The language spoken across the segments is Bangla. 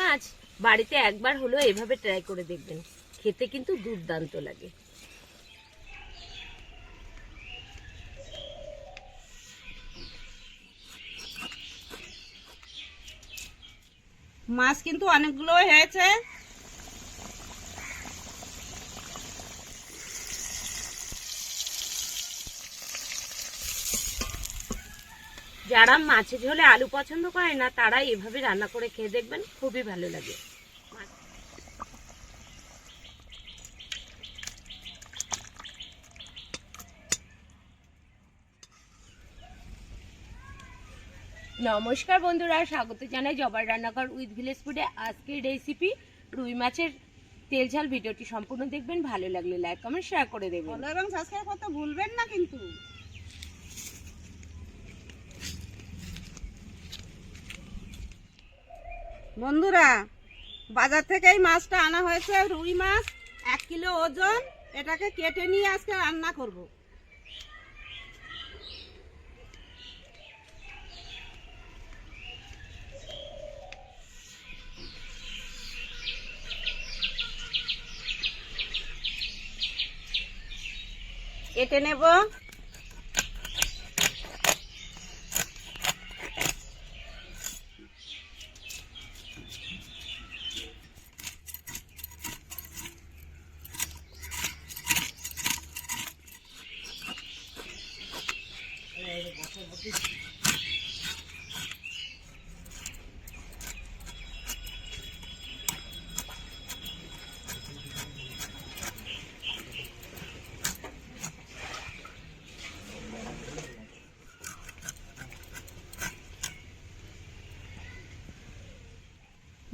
মাছ বাড়িতে একবার হলেও এভাবে ট্রাই করে দেখবেন। খেতে কিন্তু দুর্দান্ত লাগে। মাছ কিন্তু অনেকগুলো হয়েছে। যারা মাছের ঝোলে আলু পছন্দ করে না তারা এভাবে রান্না করে খেয়ে দেখবেন খুবই ভালো লাগে। নমস্কার বন্ধুরা স্বাগত জানাই জবার রান্নাঘর উইথ ভিলেজ ফুডে। আজকের রেসিপি রুই মাছের তেল ঝাল ভিডিওটি সম্পূর্ণ দেখবেন। ভালো লাগলে লাইক কমেন্ট শেয়ার করে দেবেন। এবং সাবস্ক্রাইব করতে ভুলবেন না কিন্তু। বন্ধুরা, বাজার থেকে এই মাছটা আনা হয়েছে, রুই মাছ, এক কিলো ওজন, এটাকে কেটে নিয়ে আজকে রান্না করব। কেটে নেব।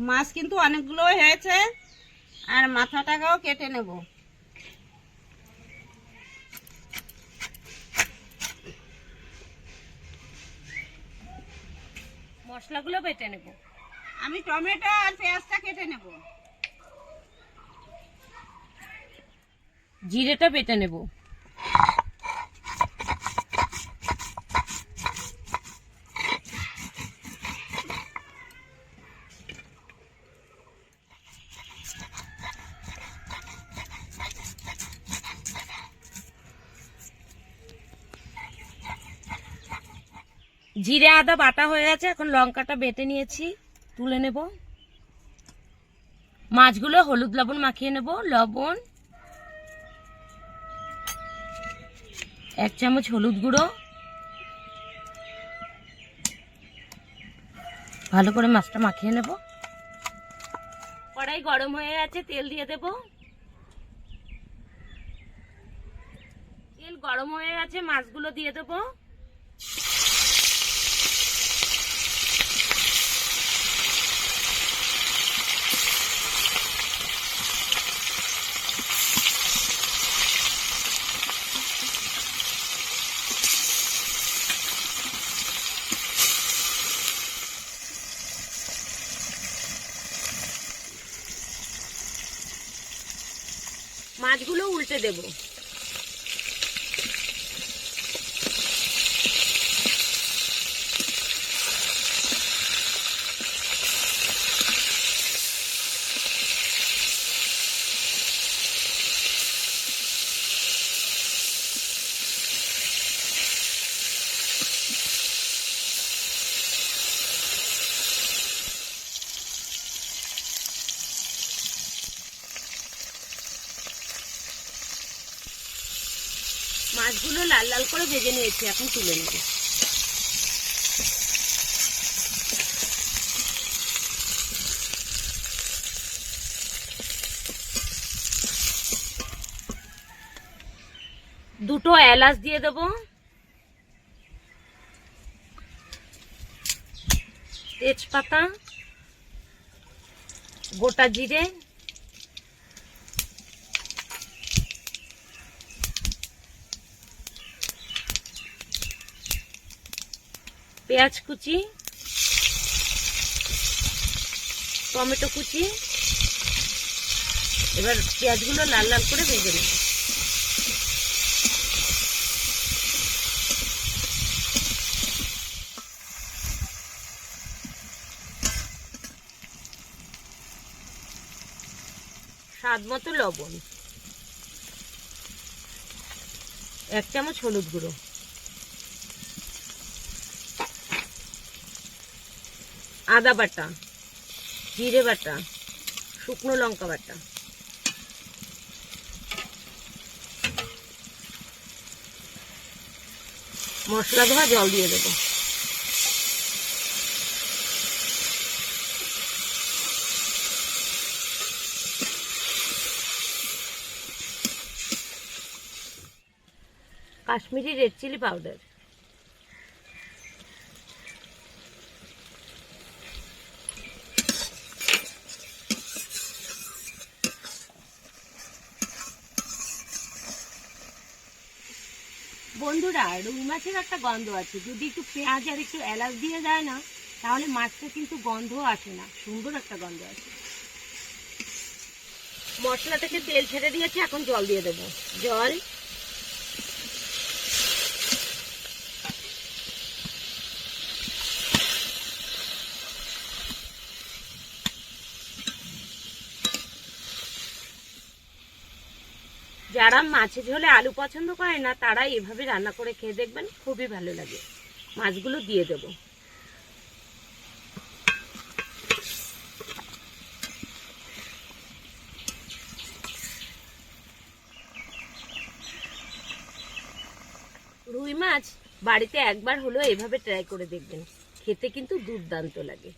মাছ কিন্তু অনেকগুলো হয়েছে আর মাথাটাকেও কেটে নেব। মশলাগুলো বেটে নেব। আমি টমেটো আর পেঁয়াজটা কেটে নেব। জিরেটা বেটে নেব। জিরে আদা বাটা হয়ে গেছে, এখন লঙ্কাটা বেটে নিয়েছি, তুলে নেব। মাছগুলো হলুদ লবণ মাখিয়ে নেব, লবণ, এক চামচ হলুদ গুঁড়ো। ভালো করে মাছটা মাখিয়ে নেব। কড়াই গরম হয়ে গেছে, তেল দিয়ে দেব। তেল গরম হয়ে গেছে, মাছগুলো দিয়ে দেব। মাছগুলো উল্টে দেব। মাছগুলো লাল লাল করে ভেজে নিয়েছি, এখন তুলে নেব। দুটো এলাচ দিয়ে দেব। তেজপাতা, গোটা জিরে পেঁয়াজ কুচি, টমেটো কুচি, এবার পেঁয়াজগুলো লাল লাল করে ভেজে নেব। স্বাদ মতো লবণ, এক চামচ হলুদ গুঁড়ো। আদা বাটা, জিরে বাটা, শুকনো লঙ্কা বাটা। মশলা ধোয়া, জল দিয়ে দেবো। Kashmiri red chilli powder. বন্ধুরা, রুই মাছের একটা গন্ধ আছে। যদি একটু পেঁয়াজ আর একটু এলাচ দিয়ে যায় না, তাহলে মাছটা কিন্তু গন্ধ আসে না। সুন্দর একটা গন্ধ আছে। মশলা থেকে তেল ছেড়ে দিয়েছি, এখন জল দিয়ে দেবো। জল যারা মাছের ঝোলে আলু পছন্দ করে না, তারা এভাবে রান্না করে খেয়ে দেখবেন, খুবই ভালো লাগে। মাছগুলো দিয়ে দেবো। রুই মাছ বাড়িতে একবার হলেও এভাবে ট্রাই করে দেখবেন। খেতে কিন্তু দুর্দান্ত লাগে।